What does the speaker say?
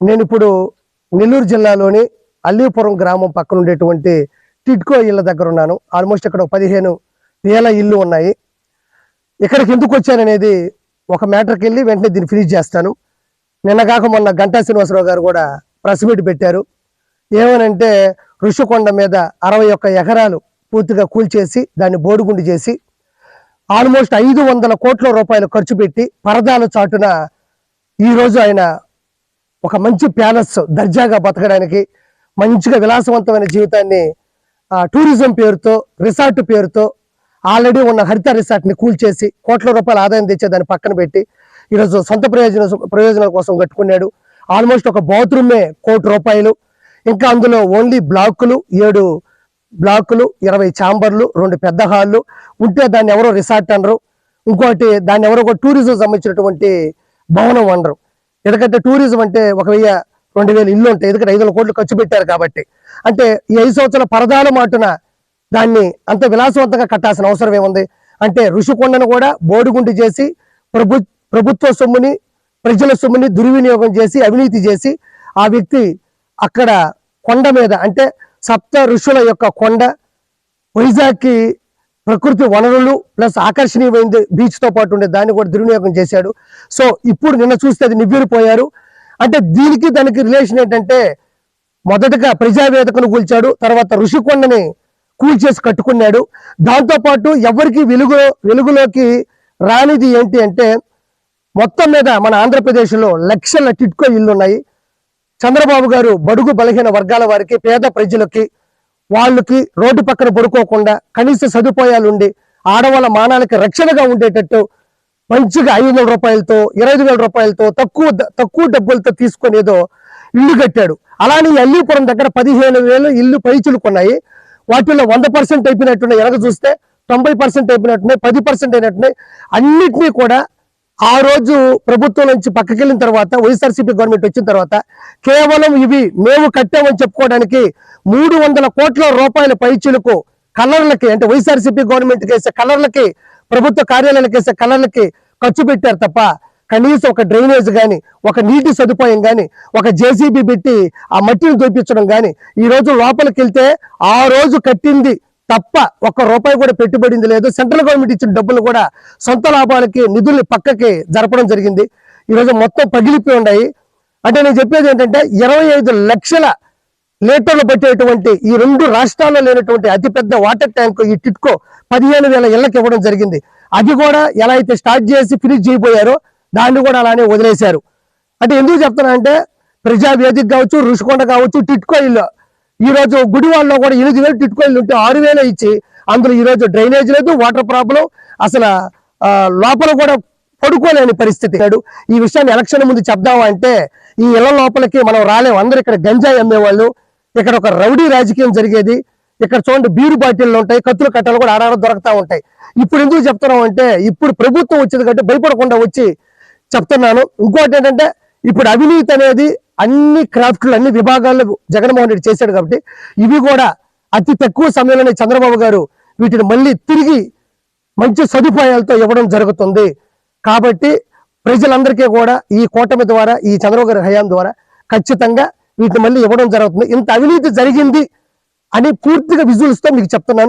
నేను ఇప్పుడు నెల్లూరు జిల్లాలోని అల్లీపురం గ్రామం పక్కన ఉండేటువంటి టిడ్కో ఇళ్ళ దగ్గర ఉన్నాను ఆల్మోస్ట్ ఇక్కడ ఒక పదిహేను వేల ఇల్లు ఉన్నాయి. ఇక్కడికి ఎందుకు వచ్చాననేది ఒక మ్యాటర్కి వెళ్ళి వెంటనే దీన్ని ఫినిష్ చేస్తాను. నిన్న కాక మొన్న గంటా శ్రీనివాసరావు గారు కూడా ప్రెస్ మీట్ పెట్టారు. ఏమనంటే ఋషికొండ మీద అరవై ఒక్క ఎకరాలు పూర్తిగా కూల్చేసి దాన్ని బోడుగుండు చేసి ఆల్మోస్ట్ ఐదు వందల కోట్ల రూపాయలు ఖర్చు పెట్టి పరదాల చాటున ఈరోజు ఆయన ఒక మంచి ప్యాలెస్ దర్జాగా బతకడానికి మంచిగా విలాసవంతమైన జీవితాన్ని టూరిజం పేరుతో రిసార్ట్ పేరుతో ఆల్రెడీ ఉన్న హరిత రిసార్ట్ని కూల్చేసి కోట్ల రూపాయల ఆదాయం తెచ్చే దాన్ని పక్కన పెట్టి ఈరోజు సొంత ప్రయోజన ప్రయోజనాల కోసం కట్టుకున్నాడు. ఆల్మోస్ట్ ఒక బాత్రూమే కోటి రూపాయలు. ఇంకా అందులో ఓన్లీ బ్లాకులు ఏడు బ్లాకులు ఇరవై ఛాంబర్లు రెండు పెద్ద హాళ్ళు. ఉంటే దాన్ని ఎవరో రిసార్ట్ అనరు. ఇంకోటి దాన్ని ఎవరో ఒక టూరిజం సంబంధించినటువంటి భవనం అనరు. ఎందుకంటే టూరిజం అంటే ఒక వెయ్యి రెండు వేలు ఇల్లు ఉంటాయి. ఎందుకంటే ఐదు వందల కోట్లు ఖర్చు పెట్టారు కాబట్టి. అంటే ఈ ఐదు సంవత్సరాల పరదాల మాటున దాన్ని అంత విలాసవంతంగా కట్టాల్సిన అవసరం ఏముంది? అంటే ఋషికొండను కూడా బోడిగుండి చేసి ప్రభు ప్రభుత్వ సొమ్ముని ప్రజల సొమ్ముని దుర్వినియోగం చేసి అవినీతి చేసి ఆ వ్యక్తి అక్కడ కొండ మీద అంటే సప్త ఋషుల యొక్క కొండ వైజాగ్కి ప్రకృతి వనరులు ప్లస్ ఆకర్షణీయమైంది బీచ్తో పాటు ఉండే దాన్ని కూడా దుర్వినియోగం చేశాడు. సో ఇప్పుడు నిన్న చూస్తే అది నివ్వెరిపోయారు. అంటే దీనికి దానికి రిలేషన్ ఏంటంటే మొదటగా ప్రజావేదికను కూల్చాడు తర్వాత ఋషికొండని కూల్చేసి కట్టుకున్నాడు. దాంతోపాటు ఎవరికి వెలుగు వెలుగులోకి రానిది ఏంటి అంటే మొత్తం మీద మన ఆంధ్రప్రదేశ్లో లక్షల టిట్కో ఇల్లు ఉన్నాయి చంద్రబాబు గారు బడుగు బలహీన వర్గాల వారికి పేద ప్రజలకి వాళ్ళకి రోడ్డు పక్కన పడుకోకుండా కనీస సదుపాయాలు ఉండి ఆడవాళ్ళ మానాలకి రక్షణగా ఉండేటట్టు మంచిగా ఐదు వందల రూపాయలతో ఇరవై వేల రూపాయలతో తక్కువ తక్కువ డబ్బులతో తీసుకునేదో ఇల్లు కట్టాడు. అలానే అల్లీపురం దగ్గర పదిహేను వేలు ఇల్లు పైచులుకున్నాయి వాటిలో వంద పర్సెంట్ అయిపోయినట్టున్నాయి. ఎనక చూస్తే తొంభై పర్సెంట్ అయిపోయినట్టున్నాయి పది పర్సెంట్ అయినట్టున్నాయి. అన్నిటినీ కూడా ఆ రోజు ప్రభుత్వం నుంచి పక్కకి వెళ్ళిన తర్వాత వైఎస్ఆర్సీపీ గవర్నమెంట్ వచ్చిన తర్వాత కేవలం ఇవి మేము కట్టామని చెప్పుకోవడానికి మూడు వందల కోట్ల రూపాయల పైచులకు కలర్లకి అంటే వైఎస్ఆర్సీపీ గవర్నమెంట్ వేసే కలర్లకి ప్రభుత్వ కార్యాలయాలకు వేసే కలర్లకి ఖర్చు పెట్టారు తప్ప కనీసం ఒక డ్రైనేజ్ కానీ ఒక నీటి సదుపాయం కానీ ఒక జేసీబీ పెట్టి ఆ మట్టిని దొప్పించడం కానీ ఈ రోజు లోపలికి వెళ్తే ఆ రోజు కట్టింది తప్ప ఒక్క రూపాయి కూడా పెట్టుబడింది లేదు. సెంట్రల్ గవర్నమెంట్ ఇచ్చిన డబ్బులు కూడా సొంత లాభాలకి నిధుల్ని పక్కకి జరపడం జరిగింది. ఈరోజు మొత్తం పగిలిపోయి ఉన్నాయి. అంటే నేను చెప్పేది ఏంటంటే ఇరవై ఐదు లక్షల లీటర్లు పట్టేటువంటి ఈ రెండు రాష్ట్రాల్లో లేనటువంటి అతిపెద్ద వాటర్ ట్యాంక్ ఈ టిట్కో పదిహేను వేల ఇళ్ళకు ఇవ్వడం జరిగింది. అది కూడా ఎలా అయితే స్టార్ట్ చేసి ఫినిష్ చేయబోయారో దాన్ని కూడా అలానే వదిలేశారు. అంటే ఎందుకు చెప్తున్నా అంటే ప్రజా వేదిక కావచ్చు రుషికొండ కావచ్చు టిట్కో ఇల్లు ఈ రోజు గుడివాడలో కూడా ఎనిమిది వేలు టిట్కో ఉంటే ఆరు వేలు ఇచ్చి అందులో ఈరోజు డ్రైనేజ్ లేదు వాటర్ ప్రాబ్లం. అసలు లోపల కూడా పడుకోలేని పరిస్థితి. లేడు. ఈ విషయాన్ని ఎలక్షన్ ముందు చెప్దామా అంటే ఈ ఇళ్ళ లోపలికి మనం రాలేము అందరు ఇక్కడ గంజాయి అమ్మేవాళ్ళు. ఇక్కడ ఒక రౌడీ రాజకీయం జరిగేది. ఇక్కడ చూడండి బీరు బాటిల్లు ఉంటాయి కత్తులు కట్టలు కూడా ఆడాడ దొరుకుతూ ఉంటాయి. ఇప్పుడు ఎందుకు చెప్తున్నాం అంటే ఇప్పుడు ప్రభుత్వం వచ్చింది కంటే భయపడకుండా వచ్చి చెప్తున్నాను. ఇంకోటి ఏంటంటే ఇప్పుడు అవినీతి అనేది అన్ని క్రాఫ్ట్లు అన్ని విభాగాల్లో జగన్మోహన్ రెడ్డి చేశాడు కాబట్టి ఇవి కూడా అతి తక్కువ సమయంలోనే చంద్రబాబు గారు వీటిని మళ్ళీ తిరిగి మంచి సదుపాయాలతో ఇవ్వడం జరుగుతుంది. కాబట్టి ప్రజలందరికీ కూడా ఈ కూటమి ద్వారా ఈ చంద్రబాబు గారి హయాం ద్వారా ఖచ్చితంగా వీటిని మళ్ళీ ఇవ్వడం జరుగుతుంది. ఇంత అవినీతి జరిగింది అని పూర్తిగా విజువల్స్తో మీకు చెప్తున్నాను.